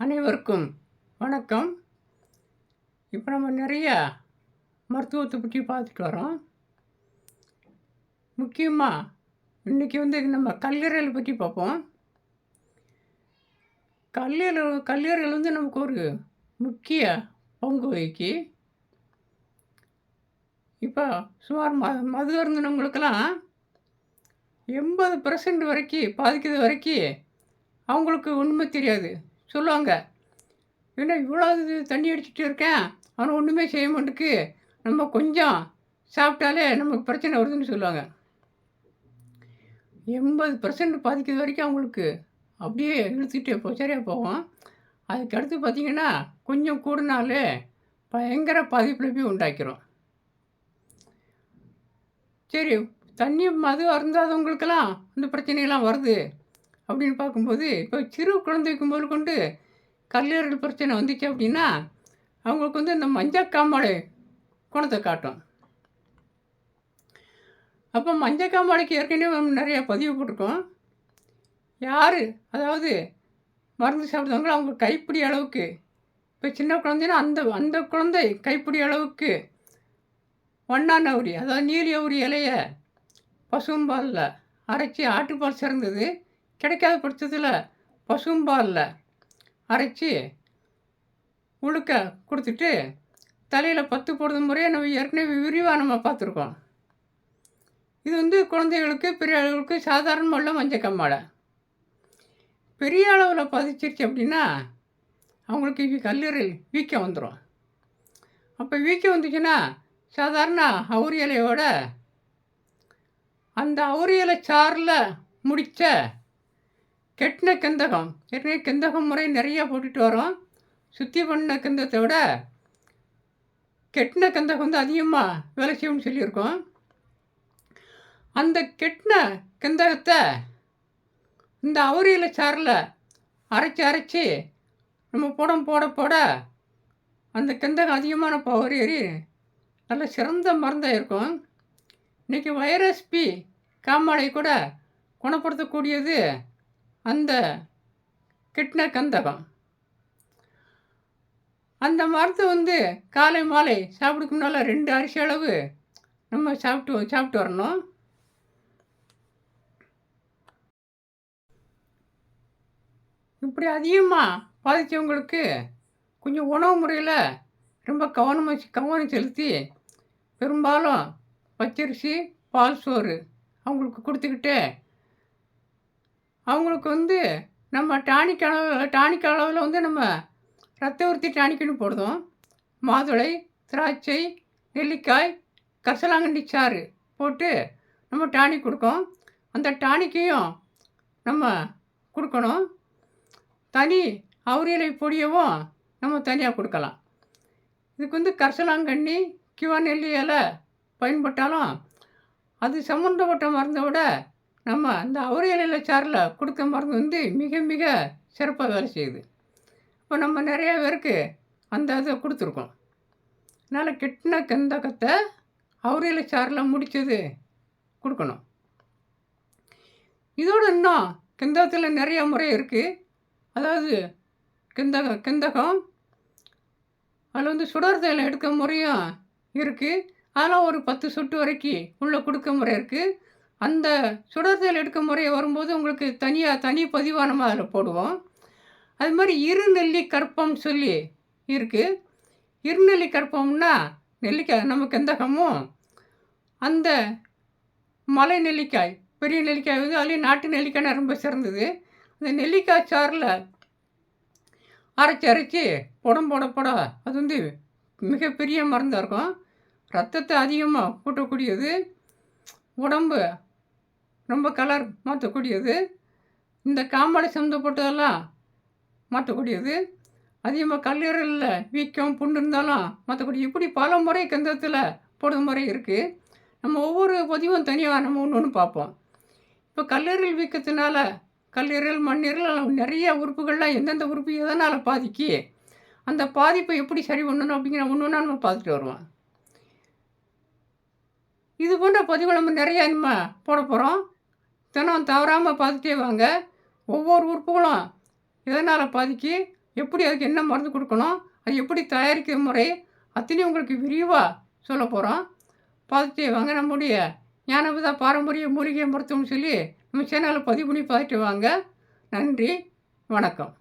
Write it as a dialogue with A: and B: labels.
A: அனைவருக்கும் வணக்கம். இப்போ நம்ம நிறையா மருத்துவத்தை பற்றி பார்த்துட்டு வரோம். முக்கியமாக இன்றைக்கி வந்து நம்ம கல்லீரல் பற்றி பார்ப்போம். கல்லீரல் கல்லீரல் வந்து நமக்கு ஒரு முக்கிய பங்கு வகிக்கு இப்போ சுமார் ம மது அருந்தினவங்களுக்கெல்லாம் எண்பது பர்சன்ட் வரைக்கும் பாதிக்கிறது வரைக்கும் அவங்களுக்கு உண்மை தெரியாது. சொல்லுவாங்க. என்ன இவ்வளோ தண்ணி அடிச்சுட்டு இருக்கேன்? அவனை ஒன்றுமே செய்ய மாட்டேக்கு. நம்ம கொஞ்சம் சாப்பிட்டாலே நமக்கு பிரச்சனை வருதுன்னு சொல்லுவாங்க. எண்பது பர்சன்ட் பாதிக்கிறது வரைக்கும் அவங்களுக்கு. அப்படியே இழுத்துக்கிட்டே போ சரியாக போவோம் அதுக்கு அடுத்து பார்த்திங்கன்னா கொஞ்சம் கூடுனாலே பயங்கர பாதிப்பில் போய் உண்டாக்கிறோம் சரி தண்ணி மது அருந்தாதவங்களுக்கெல்லாம் இந்த பிரச்சனைகள்லாம் வருது. அப்படின்னு பார்க்கும்போது இப்போ சிறு குழந்தைக்கு முதற்கொண்டு கல்லீரல் பிரச்சனை வந்துச்சு அப்படின்னா அவங்களுக்கு வந்து இந்த மஞ்சக்காமாலை குணத்தை காட்டும். அப்போ மஞ்சக்காமாலைக்கு ஏற்கனவே நிறையா நிறைய பதிவு போட்டிருக்கோம். யார்? அதாவது மருந்து சாப்பிடுவாங்களோ அவங்க கைப்பிடி அளவுக்கு. இப்போ சின்ன குழந்தைன்னா அந்த அந்த குழந்தை கைப்பிடி அளவுக்கு ஒன்னான உரி அதாவது நீலி உரி இலைய பசும்பாலில் அரைச்சி ஆட்டுப்பால் சிறந்தது. கிடைக்காத பட்சத்தில் பசும்பாலில் அரைச்சி உழுக்க கொடுத்துட்டு தலையில் பத்து போடுறது முறையை நம்ம ஏற்கனவே விரிவாக நம்ம பார்த்துருக்கோம். இது வந்து குழந்தைகளுக்கு பெரிய அளவுக்கு சாதாரணமாக மஞ்சள் கம்மாடை பெரிய அளவில் பதிச்சிருச்சு அப்படின்னா அவங்களுக்கு கல்லீரல் வீக்கம் வந்துடும் அப்போ வீக்கம் வந்துச்சுன்னா சாதாரண அவுரி இலையோட அந்த அவுரி இலை சாறில் முடித்த கெட்டின கிந்தகம். ஏற்கனவே கிந்தகம் முறை நிறையா போட்டுட்டு வரோம். சுத்தி பண்ண கந்தத்தை விட கெட்டின கந்தகம் வந்து அதிகமாக வேலை செய்யும்னு சொல்லியிருக்கோம். அந்த கெட்டின கந்தகத்தை இந்த அவரியில் சாரில் அரைச்சி அரைச்சி நம்ம புடம் போட போட அந்த கந்தகம் அதிகமான பவர் ஏறி நல்ல சிறந்த மருந்தாக இருக்கும். இன்றைக்கி வைரஸ் பி காமாலை கூட குணப்படுத்தக்கூடியது அந்த கிட்ன கந்தகம் அந்த மரத்தை வந்து காலை மாலை சாப்பிடுக்கு முன்னால் ரெண்டு அரிசி அளவு நம்ம சாப்பிட்டு சாப்பிட்டு வரணும். இப்படி அதிகமாக பாதித்தவங்களுக்கு கொஞ்சம் உணவு முறையில் ரொம்ப கவனமாக கவனம் செலுத்தி பெரும்பாலும் பச்சரிசி பால் சோறு அவங்களுக்கு கொடுத்துக்கிட்டு அவங்களுக்கு வந்து நம்ம டானிக் அளவு டானிக் அளவில் வந்து நம்ம ரத்த உறுத்தி டானிக்குன்னு போடுதோம் மாதுளை திராட்சை நெல்லிக்காய் கசலாங்கண்டி சாறு போட்டு நம்ம டானிக் கொடுக்கோம். அந்த டானிக்கையும் நம்ம கொடுக்கணும். தனி அவுரியலை பொடியவும் நம்ம தனியாக கொடுக்கலாம். இதுக்கு வந்து கரசலாங்கண்ணி கிவா நெல்லி இலை பயன்பட்டாலும் அது சம்மந்தப்பட்ட மருந்தை விட நம்ம அந்த அவரியலில் சாரில் கொடுக்க மருந்து வந்து மிக மிக சிறப்பாக வேலை செய்யுது. இப்போ நம்ம நிறைய பேருக்கு அந்த இதை கொடுத்துருக்கோம். அதனால் கெட்டின கந்தகத்தை அவரியலை சாரில் முடித்தது கொடுக்கணும். இதோடு இன்னும் கிந்தகத்தில் நிறைய முறை இருக்குது அதாவது கிந்தகம் கிந்தகம் அதில் வந்து சுடர் எடுக்க முறையும் இருக்குது அதெல்லாம் ஒரு பத்து சொட்டு வரைக்கும் உள்ளே கொடுக்க முறை இருக்குது அந்த சுடர்தல் எடுக்க முறையை வரும்போது உங்களுக்கு தனியாக தனி பதிவாக நம்ம அதில் போடுவோம். அது மாதிரி இருநெல்லி கற்பம் சொல்லி இருக்குது இருநெல்லி கற்பம்னா நெல்லிக்காய் நமக்கு எந்த கம்மும் அந்த மலை நெல்லிக்காய் பெரிய நெல்லிக்காய் வந்து அதுலேயும் நாட்டு நெல்லிக்காய் ரொம்ப சிறந்தது. அந்த நெல்லிக்காய் சாறில் அரைச்சி அரைச்சி புடம் போட போட அது வந்து மிகப்பெரிய மருந்தாக இருக்கும். ரத்தத்தை அதிகமாக கூட்டக்கூடியது உடம்பு ரொம்ப கலர் மாற்றக்கூடியது. இந்த காமாலை சம்மந்தப்பட்டதெல்லாம் மாற்றக்கூடியது. அதிகமாக கல்லீரலில் வீக்கம் புண்ணு இருந்தாலும் மாற்றக்கூடிய. இப்படி பல முறை கந்தத்தில் போடுற முறை இருக்குது நம்ம ஒவ்வொரு பதிவும் தனியாக நம்ம ஒன்று ஒன்று பார்ப்போம். இப்போ கல்லீரல் வீக்கத்தினால கல்லீரல் மண்ணீரல் நிறைய உறுப்புகள்லாம் எந்தெந்த உறுப்பு எதனால் பாதிக்கு அந்த பாதிப்பை எப்படி சரி பண்ணணும் அப்படிங்கிற ஒன்று ஒன்றா நம்ம பார்த்துட்டு வருவோம். இது போன்ற பதிவு நம்ம நிறையா நம்ம போட போகிறோம் தினம் தவறாமல் பார்த்துட்டே வாங்க ஒவ்வொரு உறுப்புகளும் எதனால் பாதிக்கி எப்படி அதுக்கு என்ன மருந்து கொடுக்கணும் அது எப்படி தயாரிக்கிற முறை அத்தனையும் உங்களுக்கு விரிவாக சொல்ல போகிறோம் பார்த்துட்டே வாங்க நம்முடைய ஞானபதா பாரம்பரிய மூலிகை மருத்துவம்னு சொல்லி நம்ம சேனலில் பதிவு பண்ணி பார்த்துட்டு வாங்க நன்றி வணக்கம்.